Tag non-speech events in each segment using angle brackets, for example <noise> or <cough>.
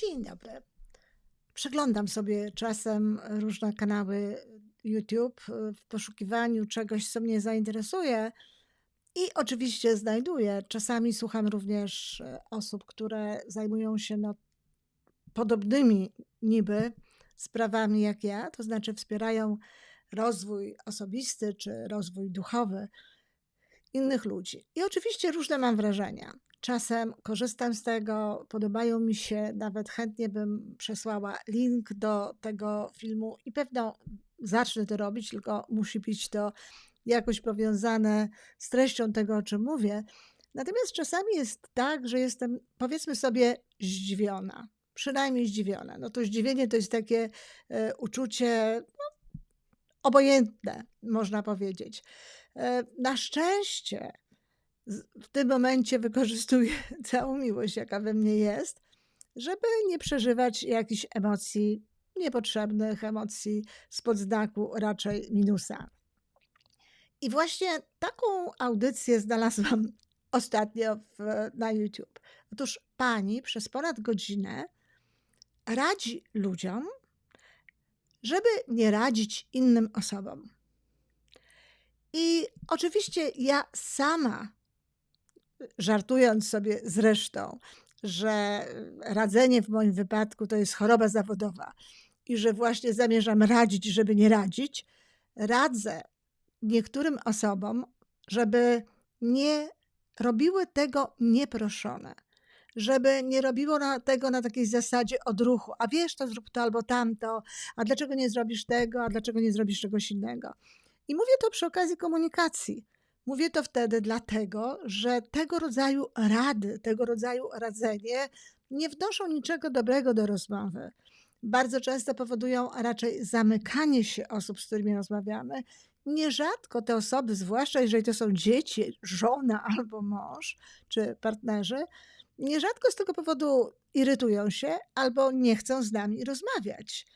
Dzień dobry. Przeglądam sobie czasem różne kanały YouTube y, w poszukiwaniu czegoś, co mnie zainteresuje. I oczywiście znajduję. Czasami słucham również e, osób, które zajmują się no, podobnymi niby sprawami jak ja, to znaczy wspierają rozwój osobisty czy rozwój duchowy innych ludzi. I oczywiście różne mam wrażenia. Czasem korzystam z tego, podobają mi się, nawet chętnie bym przesłała link do tego filmu i pewno zacznę to robić, tylko musi być to jakoś powiązane z treścią tego, o czym mówię. Natomiast czasami jest tak, że jestem, powiedzmy sobie, zdziwiona. Przynajmniej zdziwiona. No to zdziwienie to jest takie e, uczucie no, obojętne, można powiedzieć. E, na szczęście w tym momencie wykorzystuję <laughs> całą miłość, jaka we mnie jest, żeby nie przeżywać jakichś emocji niepotrzebnych, emocji spod znaku raczej minusa. I właśnie taką audycję znalazłam <laughs> ostatnio w, na YouTube. Otóż pani przez ponad godzinę radzi ludziom, żeby nie radzić innym osobom. I oczywiście ja sama żartując sobie zresztą, że radzenie w moim wypadku to jest choroba zawodowa i że właśnie zamierzam radzić, żeby nie radzić, radzę niektórym osobom, żeby nie robiły tego nieproszone, żeby nie robiło na, tego na takiej zasadzie odruchu, a wiesz, to zrób to albo tamto, a dlaczego nie zrobisz tego, a dlaczego nie zrobisz czegoś innego. I mówię to przy okazji komunikacji Mówię to wtedy dlatego, że tego rodzaju rady, tego rodzaju radzenie nie wnoszą niczego dobrego do rozmowy. Bardzo często powodują raczej zamykanie się osób, z którymi rozmawiamy. Nierzadko te osoby, zwłaszcza jeżeli to są dzieci, żona albo mąż czy partnerzy, nierzadko z tego powodu irytują się albo nie chcą z nami rozmawiać.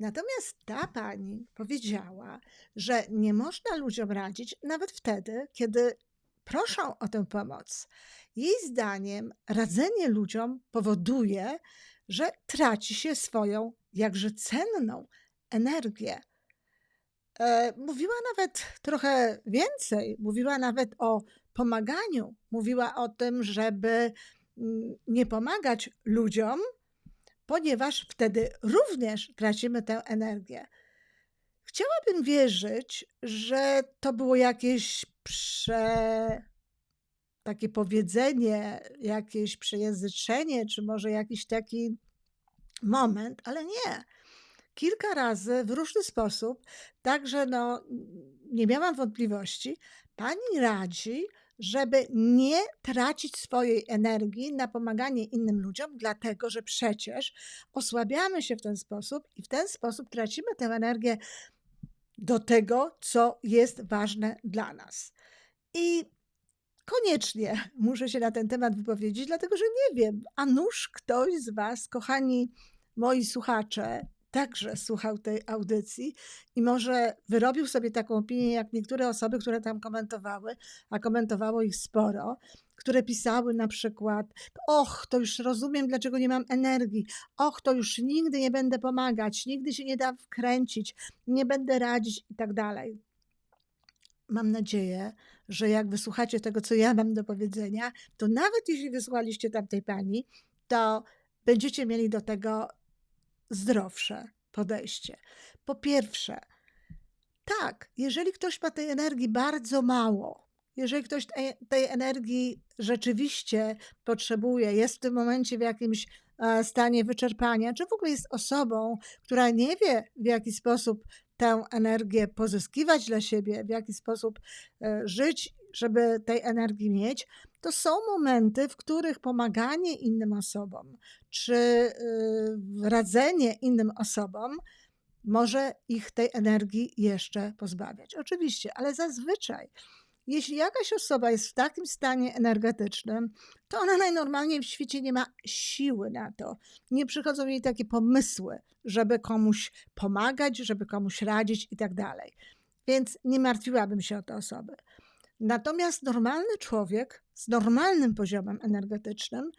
Natomiast ta pani powiedziała, że nie można ludziom radzić nawet wtedy, kiedy proszą o tę pomoc. Jej zdaniem radzenie ludziom powoduje, że traci się swoją jakże cenną energię. E, mówiła nawet trochę więcej, mówiła nawet o pomaganiu, mówiła o tym, żeby mm, nie pomagać ludziom, ponieważ wtedy również tracimy tę energię. Chciałabym wierzyć, że to było jakieś prze... takie powiedzenie, jakieś przejęzyczenie, czy może jakiś taki moment, ale nie. Kilka razy w różny sposób, także no, nie miałam wątpliwości, pani radzi, żeby nie tracić swojej energii na pomaganie innym ludziom, dlatego że przecież osłabiamy się w ten sposób i w ten sposób tracimy tę energię do tego, co jest ważne dla nas. I koniecznie <laughs> muszę się na ten temat wypowiedzieć, dlatego że nie wiem, a nuż ktoś z Was, kochani moi słuchacze, także słuchał tej audycji i może wyrobił sobie taką opinię, jak niektóre osoby, które tam komentowały, a komentowało ich sporo, które pisały na przykład: Och, to już rozumiem, dlaczego nie mam energii, och, to już nigdy nie będę pomagać, nigdy się nie da wkręcić, nie będę radzić i tak dalej. Mam nadzieję, że jak wysłuchacie tego, co ja mam do powiedzenia, to nawet jeśli wysłuchaliście tamtej pani, to będziecie mieli do tego zdrowsze podejście. Po pierwsze, tak, jeżeli ktoś ma tej energii bardzo mało, jeżeli ktoś tej energii rzeczywiście potrzebuje, jest w tym momencie w jakimś e, stanie wyczerpania, czy w ogóle jest osobą, która nie wie, w jaki sposób tę energię pozyskiwać dla siebie, w jaki sposób e, żyć, żeby tej energii mieć, to są momenty, w których pomaganie innym osobom, czy y, radzenie innym osobom może ich tej energii jeszcze pozbawiać. Oczywiście, ale zazwyczaj jeśli jakaś osoba jest w takim stanie energetycznym, to ona najnormalniej w świecie nie ma siły na to. Nie przychodzą jej takie pomysły, żeby komuś pomagać, żeby komuś radzić i tak dalej. Więc nie martwiłabym się o te osoby. Natomiast normalny człowiek z normalnym poziomem energetycznym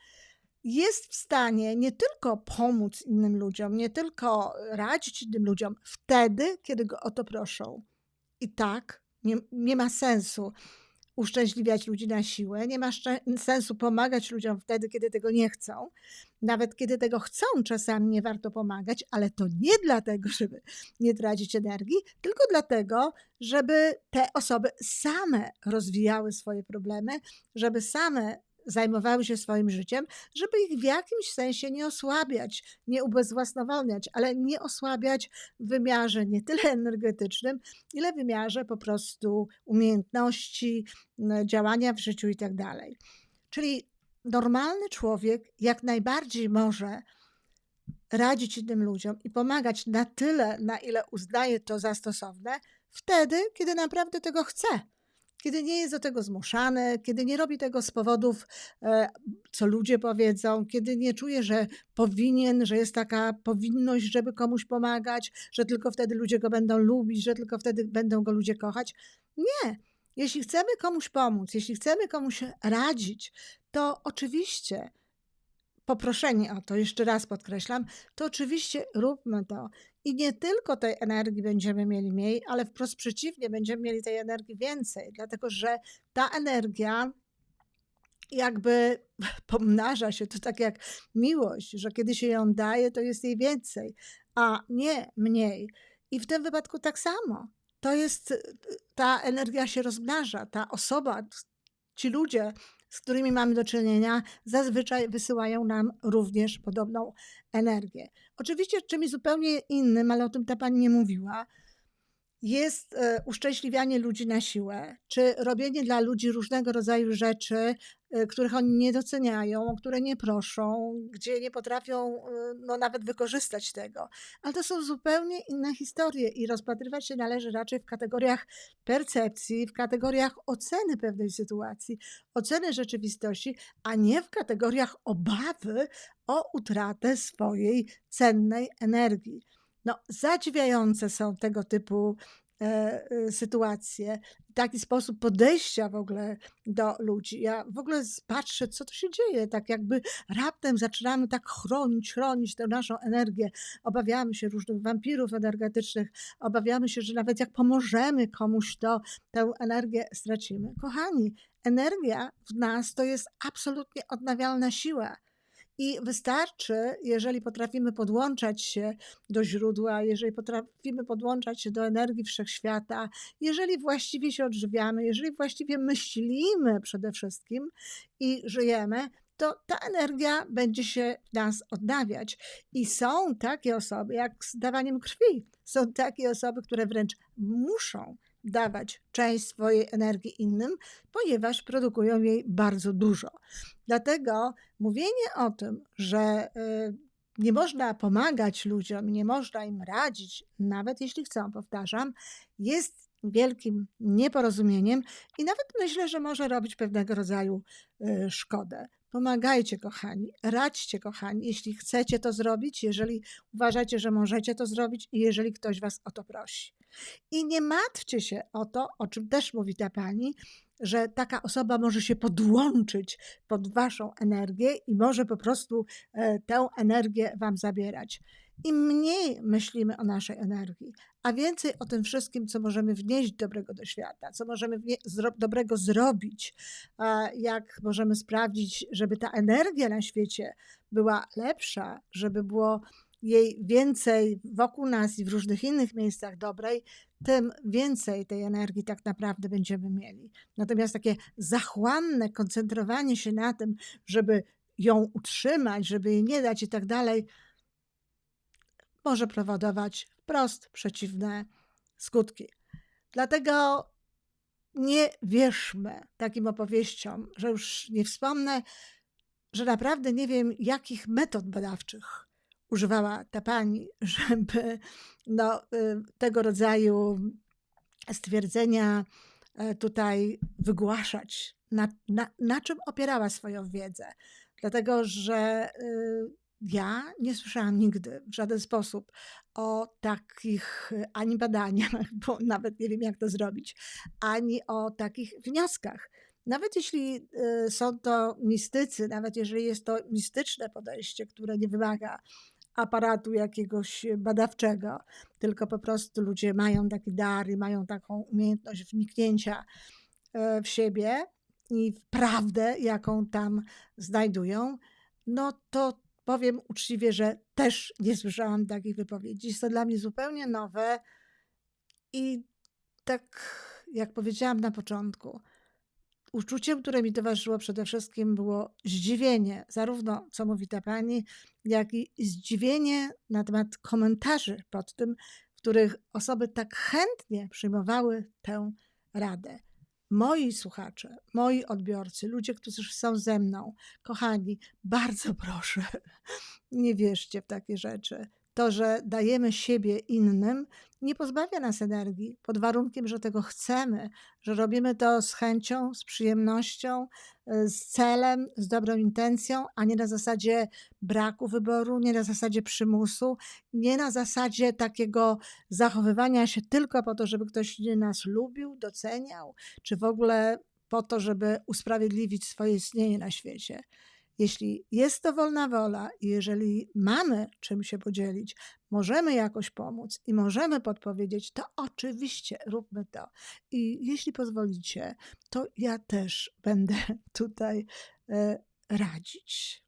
jest w stanie nie tylko pomóc innym ludziom, nie tylko radzić innym ludziom wtedy, kiedy go o to proszą. I tak nie, nie ma sensu uszczęśliwiać ludzi na siłę, nie ma sensu pomagać ludziom wtedy, kiedy tego nie chcą. Nawet kiedy tego chcą, czasami nie warto pomagać, ale to nie dlatego, <laughs> żeby nie tracić energii, tylko dlatego, żeby te osoby same rozwijały swoje problemy, żeby same zajmowały się swoim życiem, żeby ich w jakimś sensie nie osłabiać, nie ubezwłasnowolniać, ale nie osłabiać w wymiarze nie tyle energetycznym, ile w wymiarze po prostu umiejętności, n- działania w życiu i tak dalej. Czyli normalny człowiek jak najbardziej może radzić innym ludziom i pomagać na tyle, na ile uznaje to za stosowne, wtedy, kiedy naprawdę tego chce. Kiedy nie jest do tego zmuszany, kiedy nie robi tego z powodów, e, co ludzie powiedzą, kiedy nie czuje, że powinien, że jest taka powinność, żeby komuś pomagać, że tylko wtedy ludzie go będą lubić, że tylko wtedy będą go ludzie kochać. Nie. Jeśli chcemy komuś pomóc, jeśli chcemy komuś radzić, to oczywiście poproszeni o to, jeszcze raz podkreślam, to oczywiście róbmy to. I nie tylko tej energii będziemy mieli mniej, ale wprost przeciwnie, będziemy mieli tej energii więcej, dlatego że ta energia jakby <laughs> pomnaża się, to tak jak miłość, że kiedy się ją daje, to jest jej więcej, a nie mniej. I w tym wypadku tak samo. To jest, ta energia się rozmnaża, ta osoba, ci ludzie, z którymi mamy do czynienia, zazwyczaj wysyłają nam również podobną energię. Oczywiście czymś zupełnie innym, ale o tym ta pani nie mówiła, jest e, uszczęśliwianie ludzi na siłę, czy robienie dla ludzi różnego rodzaju rzeczy, e, których oni nie doceniają, o które nie proszą, gdzie nie potrafią e, no, nawet wykorzystać tego. Ale to są zupełnie inne historie i rozpatrywać się należy raczej w kategoriach percepcji, w kategoriach oceny pewnej sytuacji, oceny rzeczywistości, a nie w kategoriach obawy o utratę swojej cennej energii. No, zadziwiające są tego typu e, e, sytuacje, taki sposób podejścia w ogóle do ludzi. Ja w ogóle patrzę, co tu się dzieje, tak jakby raptem zaczynamy tak chronić, chronić tę naszą energię. Obawiamy się różnych wampirów energetycznych, obawiamy się, że nawet jak pomożemy komuś, to tę energię stracimy. Kochani, energia w nas to jest absolutnie odnawialna siła. I wystarczy, jeżeli potrafimy podłączać się do źródła, jeżeli potrafimy podłączać się do energii wszechświata, jeżeli właściwie się odżywiamy, jeżeli właściwie myślimy przede wszystkim i żyjemy, to ta energia będzie się w nas odnawiać. I są takie osoby, jak z dawaniem krwi, są takie osoby, które wręcz muszą dawać część swojej energii innym, ponieważ produkują jej bardzo dużo. Dlatego mówienie o tym, że y, nie można pomagać ludziom, nie można im radzić, nawet jeśli chcą, powtarzam, jest wielkim nieporozumieniem i nawet myślę, że może robić pewnego rodzaju y, szkodę. Pomagajcie, kochani, radźcie, kochani, jeśli chcecie to zrobić, jeżeli uważacie, że możecie to zrobić i jeżeli ktoś Was o to prosi. I nie martwcie się o to, o czym też mówi ta pani, że taka osoba może się podłączyć pod waszą energię i może po prostu e, tę energię wam zabierać. Im mniej myślimy o naszej energii, a więcej o tym wszystkim, co możemy wnieść dobrego do świata, co możemy zro- dobrego zrobić, jak możemy sprawdzić, żeby ta energia na świecie była lepsza, żeby było jej więcej wokół nas i w różnych innych miejscach dobrej, tym więcej tej energii tak naprawdę będziemy mieli. Natomiast takie zachłanne koncentrowanie się na tym, żeby ją utrzymać, żeby jej nie dać i tak dalej, może powodować wprost przeciwne skutki. Dlatego nie wierzmy takim opowieściom, że już nie wspomnę, że naprawdę nie wiem, jakich metod badawczych używała ta pani, <laughs> żeby no, y, tego rodzaju stwierdzenia e, tutaj wygłaszać. Na, na, na czym opierała swoją wiedzę? Dlatego, że y, ja nie słyszałam nigdy w żaden sposób o takich ani badaniach, <laughs> bo nawet nie wiem, jak to zrobić, ani o takich wnioskach. Nawet jeśli, y, są to mistycy, nawet jeżeli jest to mistyczne podejście, które nie wymaga aparatu jakiegoś badawczego, tylko po prostu ludzie mają taki dar i mają taką umiejętność wniknięcia, e, w siebie i w prawdę, jaką tam znajdują, no to powiem uczciwie, że też nie słyszałam takich wypowiedzi. Jest to dla mnie zupełnie nowe i tak jak powiedziałam na początku, uczuciem, które mi towarzyszyło przede wszystkim było zdziwienie, zarówno co mówi ta pani, jak i zdziwienie na temat komentarzy pod tym, w których osoby tak chętnie przyjmowały tę radę. Moi słuchacze, moi odbiorcy, ludzie, którzy są ze mną, kochani, bardzo proszę, <laughs> nie wierzcie w takie rzeczy. To, że dajemy siebie innym, nie pozbawia nas energii, pod warunkiem, że tego chcemy, że robimy to z chęcią, z przyjemnością, y, z celem, z dobrą intencją, a nie na zasadzie braku wyboru, nie na zasadzie przymusu, nie na zasadzie takiego zachowywania się tylko po to, żeby ktoś nas lubił, doceniał, czy w ogóle po to, żeby usprawiedliwić swoje istnienie na świecie. Jeśli jest to wolna wola i jeżeli mamy czym się podzielić, możemy jakoś pomóc i możemy podpowiedzieć, to oczywiście róbmy to. I jeśli pozwolicie, to ja też będę tutaj e, radzić.